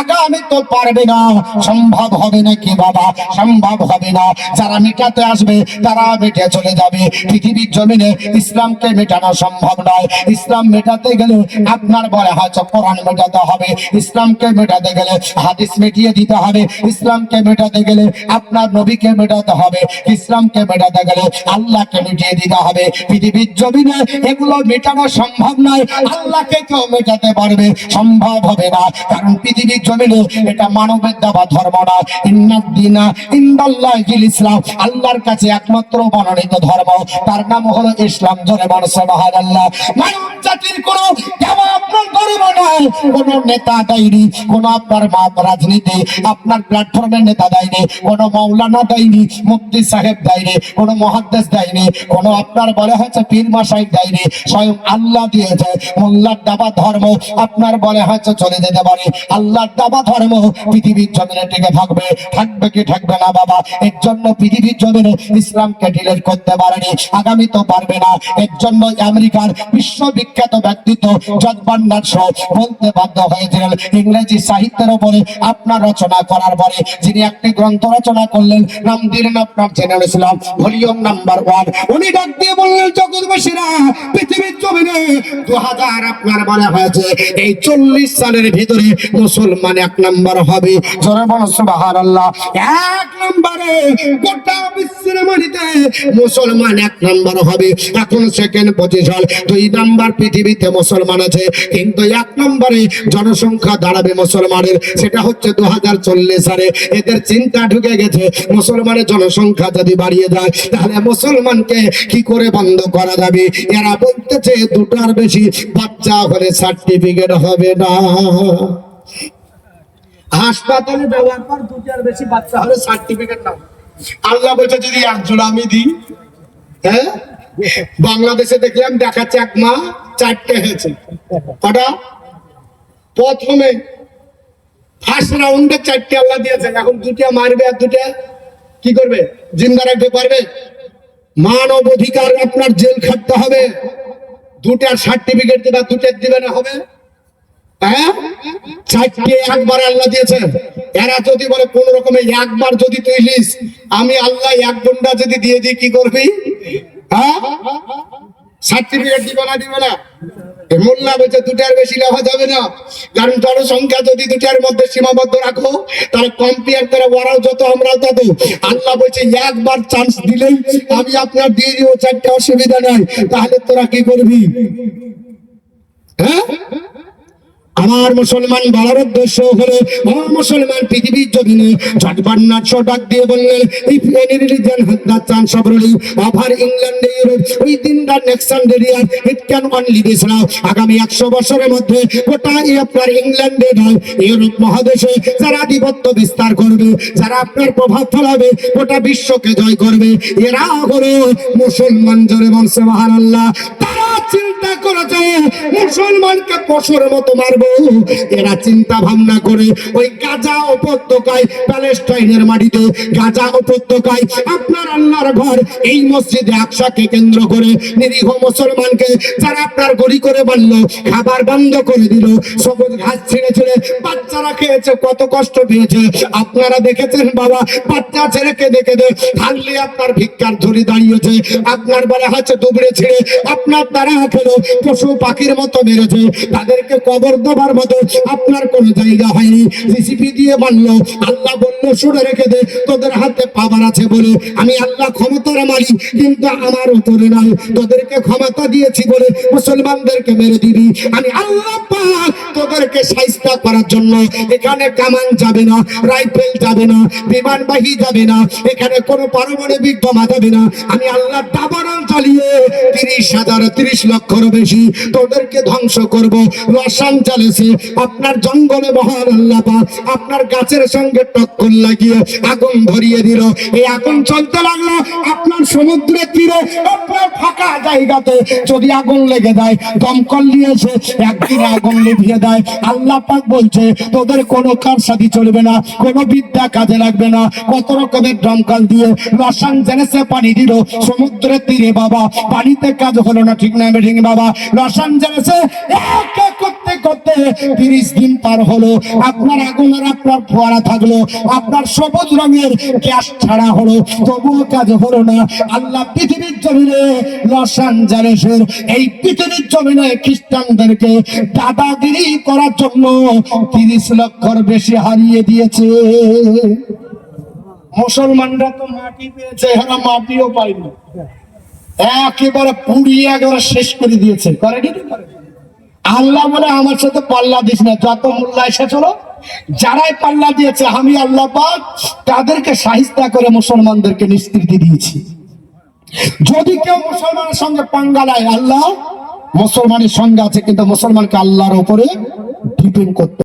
আগামী তো পারবে না। সম্ভব হবে না কি বাবা? সম্ভব হবে না। যারা মেটাতে আসবে, তারা মেটে চলে যাবে। পৃথিবীর জমিনে ইসলামকে মেটানো সম্ভব নয়। ইসলাম মেটাতে গেলে আপনার বলে হয়তো কোরআন মেটাতে হবে। ইসলামকে মেটাতে গেলে হাদিস মিটিয়ে দিতে হবে। ইসলামকে মেটাতে গেলে আপনার নবীকে মেটাতে হবে। ইসলামকে মেটাতে গেলে আল্লাহকে মিটিয়ে দিতে হবে। পৃথিবীর জমিনে এগুলো মেটানো সম্ভব নয়। আল্লাহকে কেউ মেটাতে পারবে। সম্ভব হবে না। কারণ পৃথিবীর জমিনে, এটা মানবের দেওয়া ধর্ম না। ইন্নাদ্দিনা ইন্দাল্লাহ ইসলাম, আল্লাহর কাছে একমাত্র মনোনীত ধর্ম। তার নাম হলো ইসলাম, জোরে মানুষ আল্লাহ মানব জাতির কোন কোন নেতা দেয়নি, কোন আপনার মা রাজনীতি, আপনার প্ল্যাটফর্মের নেতা দেয়নি, কোন মৌলানা দেয়নি, মুফতি সাহেব দেয়নি, কোন মহাদ্দেশ দেয়নি, কোন আপনার বলে হচ্ছে পীর মাসাই দেয়নি, স্বয়ং আল্লাহ দিয়েছে। মোল্লার দাবা ধর্ম আপনার বলে হচ্ছে চলে যেতে পারে। আল্লাহর দাবা ধর্ম পৃথিবীর জমিনে টিকে থাকবে। থাকবে কি থাকবে না বাবা? এর জন্য পৃথিবীর জমিনে ইসলামকে ডিলেট করতে পারেনি, আগামী তো পারবে না। এর জন্য আমেরিকার বিশ্ববিখ্যাত ব্যক্তিত্ব জজবান্নার শো বলতে বাধ্য হয়েছিলেন, ইংরেজি সাহিত্যের উপরে আপনার রচনা করার পরে যিনি একটি গ্রন্থ রচনা করলেন, নাম দিলেন আপনার general Islam, volume number one. উনি ডাক দিয়ে বললেন, জগৎবাসীরা, পৃথিবীর জমিনে দু হাজার আপনার বলা হয়েছে। এই চল্লিশ সালের ভিতরে মুসলমান এক নম্বর হবে। জোরে বলো সুবাহান আল্লাহ এক নম্বরে গোটা বিশ্বের মাটিতে মুসলমান এক নম্বর হবে। এখন সেকেন্ড পজিশন দুই নাম্বার পৃথিবীতে মুসলমান আছে। কিন্তু এক নম্বরে জনসংখ্যা দাঁড়াবে মুসলমানের। সেটা হচ্ছে দু হাজার চল্লিশ সালে। এদের চিন্তা ঢুকে গেছে, মুসলমানের জনসংখ্যা যদি বাড়িয়ে যায়, তাহলে মুসলমানকে কি করে বন্ধ করা যাবে? এরা বলতেছে দুটার বেশি, বাচ্চা হলে সার্টিফিকেট হবে না। হাসপাতালে যাওয়ার পর দুটার বেশি বাচ্চা হলে সার্টিফিকেট নাও। আল্লাহ বলছে, যদি একজন আমি দিই হ্যাঁ? বাংলাদেশে দেখলাম দেখাচ্ছে এক মা, চারটে হয়েছে। কটা? প্রথমে ফার্স্ট রাউন্ডে চারটে আল্লাহ দিয়েছেন, এখন দুটা মারবে আর দুটা কি করবে? জিন্দা রাখতে পারবে? মানব অধিকার আপনার জেল খাটতে হবে। দুটার সার্টিফিকেট দেবে, দুটার দিবে না হবে। হ্যাঁ? একবার আল্লাহ দিয়েছেন। এরা যদি বলে কোন রকমে একবার যদি তুই লিস, আমি আল্লাহ এক ঘণ্টা যদি দিয়ে দিই, কি করবি? হ্যাঁ? সার্টিফিকেট দিব না বলছে বেশি না। কারণ জনসংখ্যা যদি দুটার মধ্যে সীমাবদ্ধ রাখো, তাহলে কম্পেয়ার করে ওরাও যত, আমরাও তত। আল্লাহ বলছে, একবার চান্স দিলেই আমি আপনার দিয়ে দিব, চারটে অসুবিধা নাই। তাহলে তোরা কি করবি? হ্যাঁ? আমার মুসলমান বলার উদ্দেশ্য হলো আমার মুসলমান পৃথিবীর জমিনে ঝটবান্নার ডাক দিয়ে বললেন, এই any religion the chance of ruling over England Europe within the next it can only আগামী একশো বছরের মধ্যে গোটা আপনার ইংল্যান্ডে নয়, ইউরোপ মহাদেশে যারা আধিপত্য বিস্তার করবে, যারা আপনার প্রভাব ফেলাবে, গোটা বিশ্বকে জয় করবে। এরা হলো মুসলমান জোরে বলছে মহানাল্লাহ তারা চিন্তা করেছে মুসলমানকে পশুর মতো মারবো। এরা চিন্তা ভাবনা করে ওই গাজা উপত্যকায়, প্যালেস্টাইনের মাটিতে গাজা উপত্যকায় আপনার আল্লাহর ঘর, এই মসজিদে আকসাকে কেন্দ্র করে নিরীহ মুসলমানকে যারা আপনার গড়ি করে বানল খাবার বন্ধ করে দিল, সবুজ ঘাস ছেড়ে ছেড়ে বাচ্চারা খেয়েছে, কত কষ্ট পেয়েছে। আপনারা দেখেছেন বাবা, বাচ্চা ছেড়ে দেখে কেঁদে থাকলে আপনার ভিক্ষার ঝুড়ি দাঁড়িয়েছে। আপনার বেলা হচ্ছে দুবড়ে ছেড়ে, আপনার দ্বারা খেলো পশু পাখির মতো মেরেছে। তাদেরকে কবর দেবার মতো আপনার কোনো জায়গা হয়নি। রিসিপি দিয়ে মানলো, আল্লাহ বলল, শুনে রেখে দে, তোদের হাতে পাবার আছে বলে আমি আল্লাহ ক্ষমতার মালিক, কিন্তু আমার উপরে নাই। তোদেরকে ক্ষমতা দিয়েছি বলে মুসলমানদেরকে মেরে দিবি। আমি আল্লাহ তোদেরকে সাইস্তা করার জন্য, এখানে কামান যাবে না, রাইফেল যাবে না, বিমানবাহী যাবে না, এখানে কোনো পারমাণবিক বোমা যাবে না। আমি আল্লাহ দাবানল চালিয়ে তিরিশ হাজার, তিরিশ লক্ষর বেশি, তোদেরকে ধ্বংস করব। লস অ্যাঞ্জেলেসে আপনার জঙ্গলে মহান আল্লাহ পাক, আপনার গাছের সঙ্গে টক্কর লাগিয়ে আগুন ধরিয়ে দিল। এই আগুন চলতে লাগল আপনার সমুদ্রের তীরে আপনার ফাঁকা জায়গাতে। যদি আগুন লেগে যায়, দমকল নিয়েছে একদিন আগুন লিভিয়ে দেয়। আল্লাহ পাক বলছে, তোদের কোনো কারসাদি চলবে না, কোনো বিদ্যা কাজে লাগবে না। কত রকমের দমকল দিয়ে লস অ্যাঞ্জেলেসে পানি দিল। সমুদ্রের তীরে বাবা, পানিতে কাজ হলো না, ঠিক না ঠিক বাবা লস অ্যাঞ্জেলেসে এক এক করতে করতে তিরিশ দিন পার হলো। আপনার আগুনের আপনার ফোয়ারা থাকল। আপনার সবুজ রঙের গ্যাস ছাড়া হলো। তবুও কাজ হলো না। আল্লাহ পৃথিবীর জমিনে লস অ্যাঞ্জেলেসের এই পৃথিবীর জমিনে খ্রিস্টানদেরকে দাদাগিরি করার জন্য তিরিশ লক্ষর বেশি হারিয়ে দিয়েছে। মুসলমানরা তো মাটি পেয়েছে, এরা মাটিও পায়নি একেবারে পুড়িয়ে একেবারে শেষ করে দিয়েছে। করেনি? আল্লাহ বলে, আমার সাথে পাল্লা দিস না। যত মূল্য এসেছিল যারাই পাল্লা দিয়েছে, আমি আল্লাহ তাদেরকে সাহিস্তা করে মুসলমানদেরকে নিষ্কৃতি দিয়েছি। যদি কেউ মুসলমানের সঙ্গে পাঙ্গা নেয়, আল্লাহ মুসলমানের সঙ্গে আছে, কিন্তু মুসলমানকে আল্লাহর উপরে ডিপেন্ড করতে